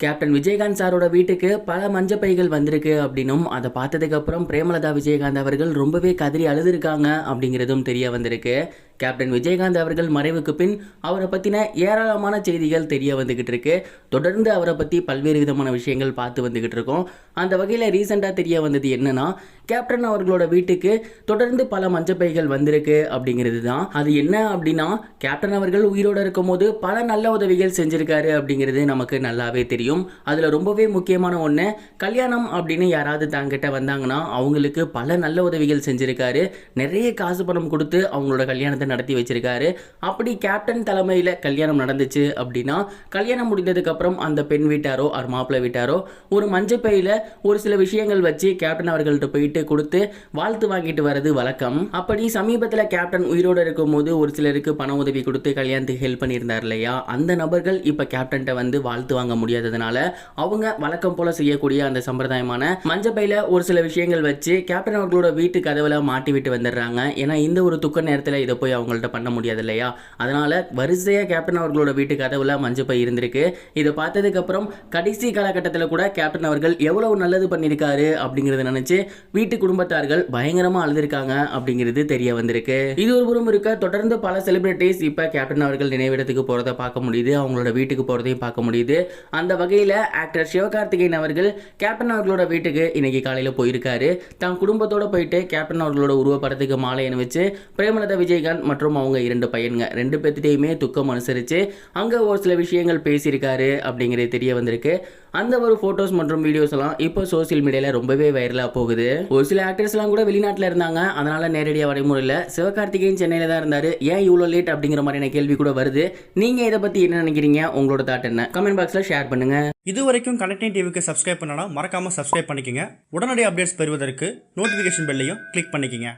Captain Vijayakanth சாரோட வீட்டுக்கு பல மஞ்சப்பைகள் பைகள் வந்திருக்கு அப்படின்னும் அதை பார்த்ததுக்கப்புறம் பிரேமலதா விஜயகாந்த் அவர்கள் ரொம்பவே கதறி அழுதுருக்காங்க அப்படிங்கிறதும் தெரிய வந்திருக்கு. கேப்டன் விஜயகாந்த் அவர்கள் மறைவுக்கு பின் அவரை பற்றின ஏராளமான செய்திகள் தெரிய வந்துக்கிட்டு இருக்கு. தொடர்ந்து அவரை பற்றி பல்வேறு விதமான விஷயங்கள் பார்த்து வந்துக்கிட்டு இருக்கோம். அந்த வகையில் ரீசெண்டாக தெரிய வந்தது என்னன்னா கேப்டன் அவர்களோட வீட்டுக்கு தொடர்ந்து பல மஞ்சப்பைகள் வந்திருக்கு அப்படிங்கிறது தான் அது என்ன அப்படின்னா கேப்டன் அவர்கள் உயிரோடு இருக்கும்போது பல நல்ல உதவிகள் செஞ்சுருக்காரு அப்படிங்கிறது நமக்கு நல்லாவே தெரியும். அதில் ரொம்பவே முக்கியமான ஒன்று கல்யாணம் அப்படின்னு யாராவது தாங்கிட்ட வந்தாங்கன்னா அவங்களுக்கு பல நல்ல உதவிகள் செஞ்சுருக்காரு. நிறைய காசு பணம் கொடுத்து அவங்களோட கல்யாணத்தை நடத்தி வச்சிருக்காரு. அப்படி கேப்டன் தலைமையில் கல்யாணம் நடந்துச்சு அப்படின்னா கல்யாணம் முடிந்ததுக்கு அப்புறம் அந்த பெண் வீட்டாரோ அவர் மாப்பிள்ளை வீட்டாரோ ஒரு மஞ்சப்பையில் ஒரு சில விஷயங்கள் வச்சு கேப்டன் அவர்கள்ட்ட போயிட்டு கொடுத்து வாழ்த்து வாங்கிட்டு வர்றது வழக்கம். அப்படி சமீபத்தில் கேப்டன் உயிரோடு இருக்கும்போது ஒரு சிலருக்கு பண உதவி கொடுத்து கல்யாணத்துக்கு ஹெல்ப் பண்ணியிருந்தார் இல்லையா? அந்த நபர்கள் இப்போ கேப்டன்கிட்ட வந்து வாழ்த்து வாங்க முடியாததுனால அவங்க வழக்கம் போல செய்யக்கூடிய அந்த சம்பிரதாயமான மஞ்சப்பையில் ஒரு சில விஷயங்கள் வச்சு கேப்டன் அவர்களோட வீட்டு கதவுல மாட்டி விட்டு வந்துடுறாங்க. ஏன்னா இந்த ஒரு துக்க நேரத்தில் இதை போய் அவங்கள்ட்ட பண்ண முடியாது இல்லையா அதனால வரிசையாக கேப்டன் அவர்களோட வீட்டு கதவுல மஞ்சப்பை இருந்திருக்கு. இதை பார்த்ததுக்கப்புறம் கடைசி காலகட்டத்தில் கூட கேப்டன் அவர்கள் எவ்வளவு நல்லது பண்ணியிருக்காரு அப்படிங்கிறத நினைச்சு வீட்டு குடும்பத்தார்கள் பயங்கரமாக அழுதுருக்காங்க அப்படிங்கிறது தெரிய வந்திருக்கு. இது ஒரு புறம் இருக்க தொடர்ந்து பல செலிபிரிட்டிஸ் இப்போ கேப்டன் அவர்கள் நினைவிடத்துக்கு போகிறத பார்க்க முடியுது. அவங்களோட வீட்டுக்கு போகிறதையும் பார்க்க முடியுது. அந்த வகையில் ஆக்டர் சிவகார்த்திகேயன் அவர்கள் கேப்டன் அவர்களோட வீட்டுக்கு இன்னைக்கு காலையில் போயிருக்காரு. தன் குடும்பத்தோட போயிட்டு கேப்டன் அவர்களோட உருவப்படத்துக்கு மாலை அணிவிச்சு பிரேமலதா விஜயகாந்த் மற்றும் அவங்க இரண்டு பையனுங்க. ரெண்டு பேர்த்திட்டையுமே துக்கம் அனுசரித்து அங்கே ஒரு சில விஷயங்கள் பேசியிருக்காரு அப்படிங்கிறது தெரிய வந்திருக்கு. அந்த ஒரு ஃபோட்டோஸ் மற்றும் வீடியோஸ் எல்லாம் இப்போ சோசியல் மீடியாவில் ரொம்பவே வைரலாக போகுது. ஒரு சில ஆக்டர்ஸ்லாம் கூட வெளிநாட்டில் இருந்தாங்க. அதனால் நேரடியாக வரைமுறையில் சிவகார்த்திகேயன் சென்னையில் தான் இருந்தார். ஏன் இவ்வளோ லேட் அப்படிங்கிற மாதிரியான கேள்வி கூட வருது. நீங்கள் இதை பற்றி என்ன நினைக்கிறீங்க? உங்களோட தாட் என்ன? கமெண்ட் பாக்ஸில் ஷேர் பண்ணுங்கள் இது வரைக்கும் கனெக்டிங் டிவிக்கு சப்ஸ்கிரைப் பண்ணனா மறக்காம சப்ஸ்கிரைப் பண்ணிக்கங்க. உடனடி அப்டேட்ஸ் பெறுவதற்கு நோட்டிஃபிகேஷன் பெல்லையும் கிளிக் பண்ணிக்கோங்க.